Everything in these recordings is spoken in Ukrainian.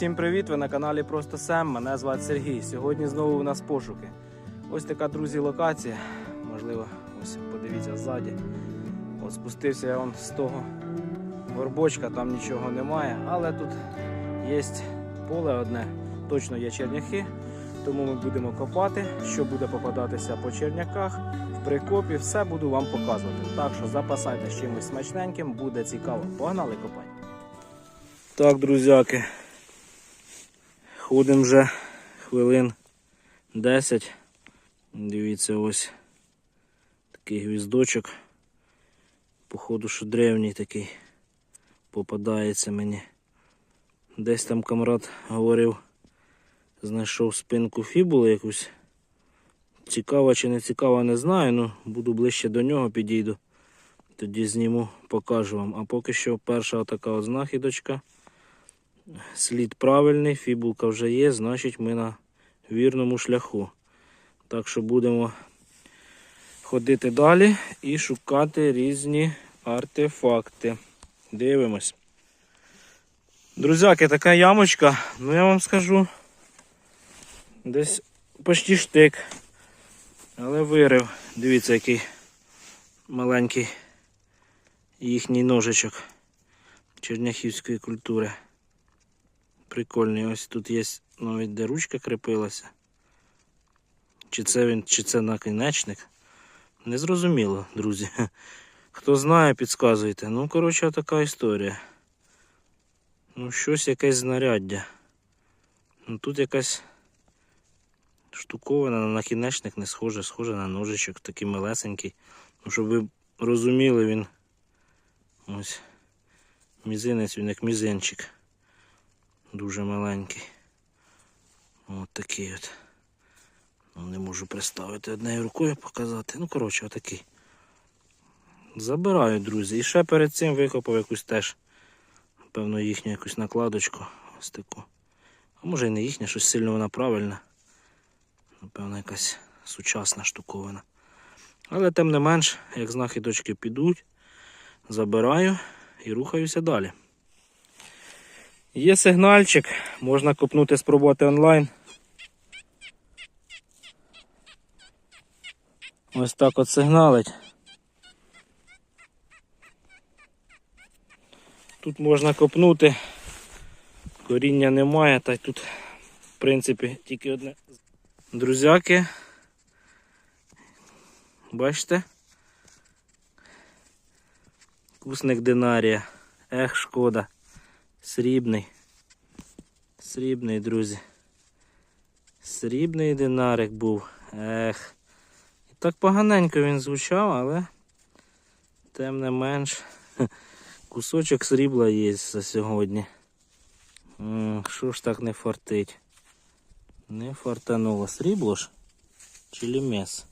Всім привіт! Ви на каналі Просто Сем. Мене звати Сергій. Сьогодні знову у нас пошуки. Ось така, друзі, локація. Можливо, ось подивіться ззаді. От спустився я вон з того горбочка, там нічого немає, але тут є поле одне, точно є черняхи. Тому ми будемо копати, що буде попадатися по черняках, в прикопі, все буду вам показувати. Так що запасайтесь чимось смачненьким, буде цікаво. Погнали копати. Так, друзяки. Ходимо вже хвилин 10. Дивіться, ось такий гвіздочок. Походу, що древній такий попадається мені. Десь там камрад говорив, знайшов спинку фібули якусь. Цікава чи не цікава, не знаю, ну буду ближче до нього підійду. Тоді зніму, покажу вам. А поки що перша така от знахідочка. Слід правильний, фібулка вже є, значить ми на вірному шляху. Так що будемо ходити далі і шукати різні артефакти. Дивимось. Друзяки, така ямочка, ну я вам скажу, десь почти штик. Але вирив. Дивіться, який маленький їхній ножичок черняхівської культури. Прикольний. Ось тут є навіть де ручка крепилася. Чи це він, чи це накінечник? Незрозуміло, друзі. Хто знає, підказуйте. Ну, коротше, така історія. Ну, щось якесь знаряддя. Ну тут якась штуковина на накінечник не схоже, схоже на ножичок, такий малесенький. Ну, щоб ви розуміли, він ось мізинець, він як мізинчик. Дуже маленький. От такий от. Ну, не можу представити однією рукою показати. Ну, коротше, отакий. Забираю, друзі. І ще перед цим викопав якусь теж, певно, їхню якусь накладочку. Ось таку. А може і не їхня, щось сильно вона правильна. Напевно, якась сучасна штуковина. Але тим не менш, як знахідочки підуть, забираю і рухаюся далі. Є сигнальчик, можна копнути, спробувати онлайн. Ось так от сигналить. Тут можна копнути, коріння немає, та й тут, в принципі, тільки одне. Друзяки, бачите? Кусник динарія. Ех, шкода. Срібний. Срібний, друзі. Срібний динарик був. Ех. І так поганенько він звучав, але тим не менш кусочок срібла є за сьогодні. Що ж так не фартить? Не фартануло. Срібло ж? Чи лімес?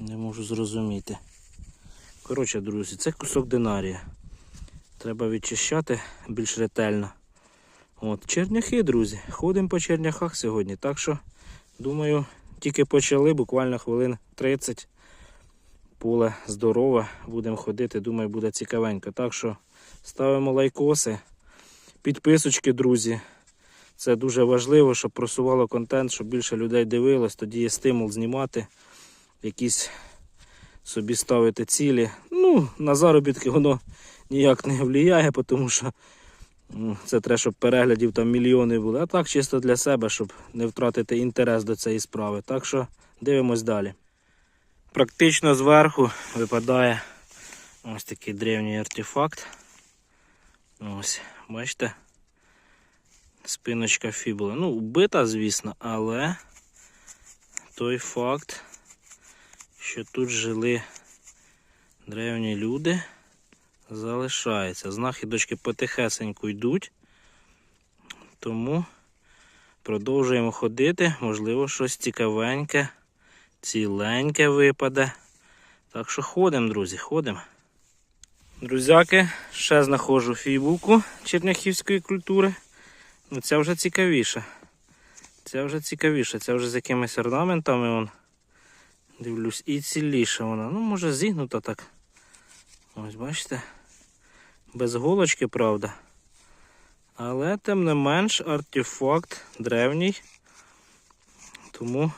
Не можу зрозуміти. Коротше, друзі, це кусок динарія. Треба відчищати більш ретельно. От, черняхи, друзі. Ходимо по черняхах сьогодні. Так що, думаю, тільки почали, буквально хвилин 30. Поле здорове, будемо ходити, думаю, буде цікавенько. Так що ставимо лайкоси, підписочки, друзі. Це дуже важливо, щоб просувало контент, щоб більше людей дивилось, тоді є стимул знімати, якісь собі ставити цілі. Ну, на заробітки воно ніяк не впливає, тому що це треба, щоб переглядів там мільйони були. А так чисто для себе, щоб не втратити інтерес до цієї справи. Так що дивимось далі. Практично зверху випадає ось такий древній артефакт. Ось, бачите? Спиночка фібули. Ну, вбита, звісно, але той факт, що тут жили древні люди, залишається. Знахідочки потихесеньку йдуть, тому продовжуємо ходити, можливо, щось цікавеньке, ціленьке випаде. Так що ходимо, друзі, ходимо. Друзяки, ще знаходжу фібулку черняхівської культури. Ну, ця вже цікавіша. Ця вже цікавіша, ця вже з якимись орнаментами вон. Дивлюсь, і ціліша вона. Ну, може зігнута так. Ось бачите? Без голочки, правда. Але тим не менш артефакт древній. Тому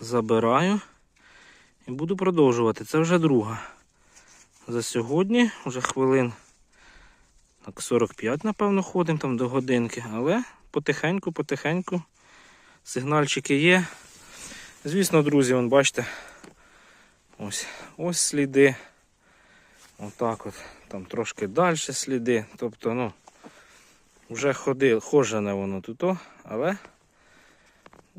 забираю і буду продовжувати. Це вже друга. За сьогодні вже хвилин так 45, напевно, ходимо там до годинки, але потихеньку, потихеньку сигнальчики є. Звісно, друзі, вон бачите, ось, ось сліди. Отак от, там трошки далі сліди. Тобто, ну, вже ходив, хожене воно тут, але,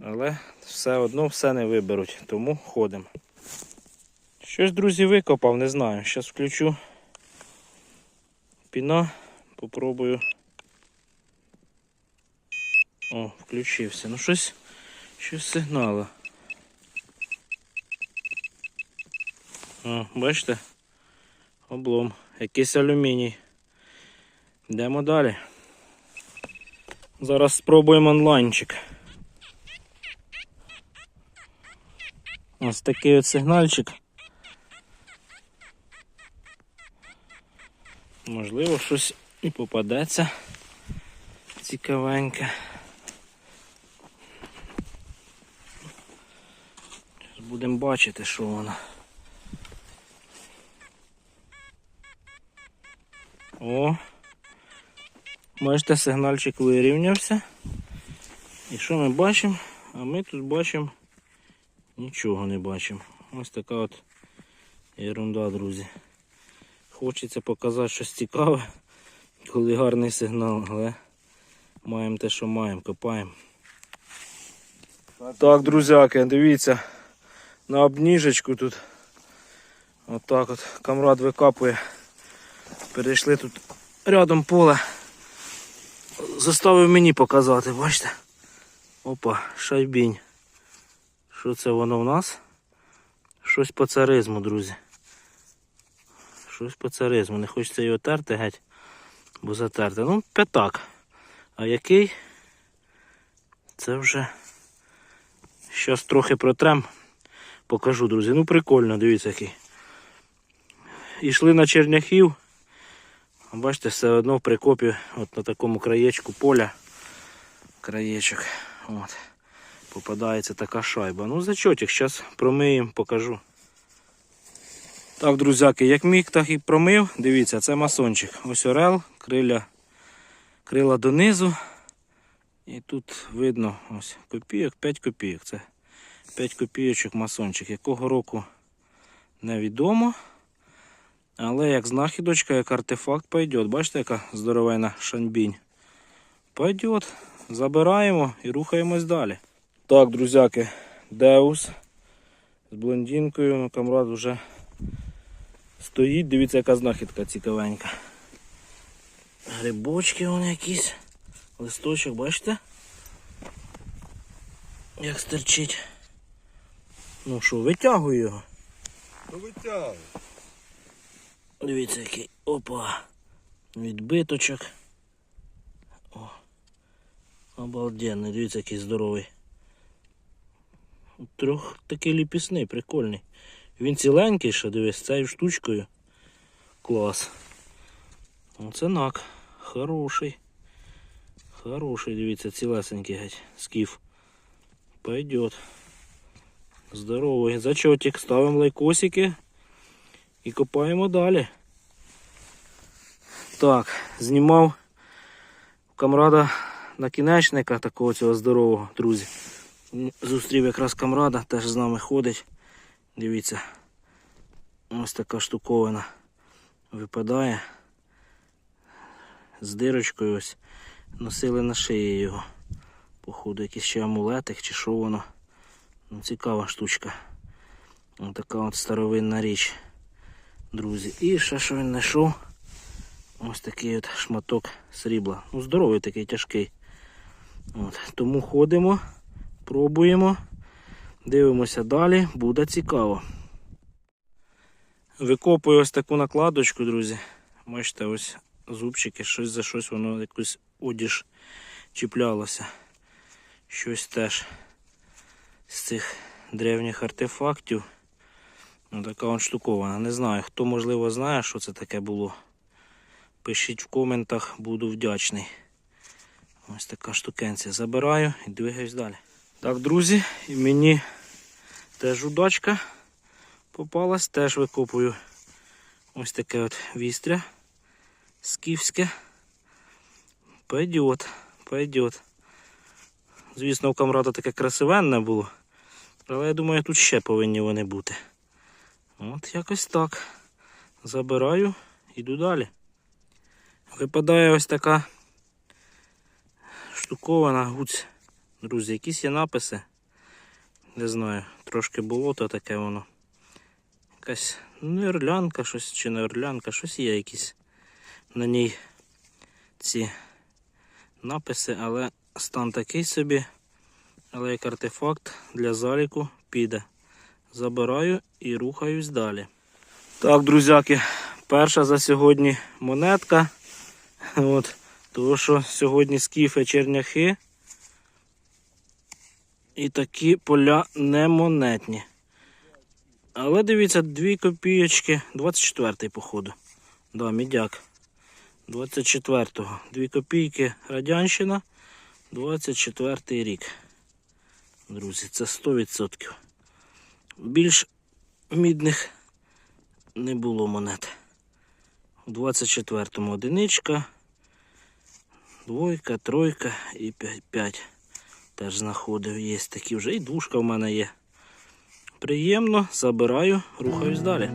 але все одно все не виберуть, тому ходимо. Щось, друзі, викопав, не знаю. Зараз включу піна, попробую. О, включився. Ну щось, щось сигнало. О, бачите? Облом. Якийсь алюміній. Йдемо далі. Зараз спробуємо онлайнчик. Ось такий от сигнальчик. Можливо, щось і попадеться цікавеньке. Будемо бачити, що воно. О, бачите, сигнальчик вирівнявся. І що ми бачимо? А ми тут бачимо нічого не бачимо. Ось така от ерунда, друзі. Хочеться показати щось цікаве, коли гарний сигнал, але маємо те, що маємо, копаємо. Так, друзяки, дивіться, на обніжечку тут. Отак от камрад викапує. Перейшли тут рядом поле. Заставив мені показати, бачите? Опа, шайбінь. Що це воно в нас? Щось по царизму, друзі. Щось по царизму. Не хочеться його терти геть, бо затерти. Ну, п'ятак. А який? Це вже. Щас трохи протрем. Покажу, друзі. Ну прикольно, дивіться який. Ішли на черняхів. Бачите, все одно в прикопі от на такому краєчку поля. Краєчок. От. Попадається така шайба. Ну, зачотик, зараз промиємо, покажу. Так, друзяки, як міг, так і промив. Дивіться, це масончик. Ось орел, криля, крила донизу. І тут видно ось копійок, 5 копійок. Це 5 копійочок масончик. Якого року невідомо. Але як знахідочка, як артефакт пойдет. Бачите, яка здоровена шанбінь. Пойдет. Забираємо і рухаємось далі. Так, друзяки, Деус з блондинкою. Ну, камрад вже стоїть. Дивіться, яка знахідка цікавенька. Грибочки вон якісь. Листочок, бачите? Як стерчить. Ну що, витягую його. Ну витягуй. Дивіться який. Опа. Відбиточок. О. Обалденний, дивіться, який здоровий. Трьох такий ліпісний, прикольний. Він ціленький, що дивись, цією штучкою. Клас. Оце нак. Хороший. Хороший, дивіться, цілесенький геть. Скіф. Пойдет. Здоровий. Зачотик. Ставимо лайкосики. І копаємо далі. Так, знімав камрада накінечника такого цього здорового, друзі. Зустрів якраз камрада, теж з нами ходить. Дивіться, ось така штуковина випадає. З дирочкою ось. Носили на шиї його. Походу, якийсь ще амулетик чи що воно. Ну, цікава штучка. Ось така от старовинна річ друзі. І ще що він знайшов. Ось такий от шматок срібла. Ну, здоровий такий тяжкий. От. Тому ходимо, пробуємо, дивимося далі, буде цікаво. Викопую ось таку накладочку, друзі. Бачите, ось зубчики, щось за щось воно якось одіж чіплялося. Щось теж з цих древніх артефактів. Ну, така от штукована. Не знаю, хто можливо знає, що це таке було. Пишіть в коментах, буду вдячний. Ось така штукенція. Забираю і двигаюсь далі. Так, друзі, і мені теж удачка попалась, теж викопую ось таке от вістря скіфське. Пойдет, пойдет. Звісно, у камрада таке красивенне було. Але я думаю, тут ще повинні вони бути. От якось так. Забираю, іду далі. Випадає ось така штукована гуць. Друзі, якісь є написи. Не знаю, трошки болото таке воно. Якась не орлянка, щось чи не орлянка, щось є якісь на ній ці написи, але стан такий собі. Але як артефакт для заліку піде. Забираю і рухаюсь далі. Так, друзяки, перша за сьогодні монетка. От, тому що сьогодні скіфи черняхи. І такі поля не монетні. Але дивіться, дві копійочки, 24-й, походу. Да, мідяк. 24-го. Дві копійки Радянщина, 24-й рік. Друзі, це 100%. Більш мідних не було монет. У 24-му одиничка, двойка, тройка і 5. Теж знаходив. Є такі вже і двушка в мене є. Приємно, забираю, рухаюсь далі.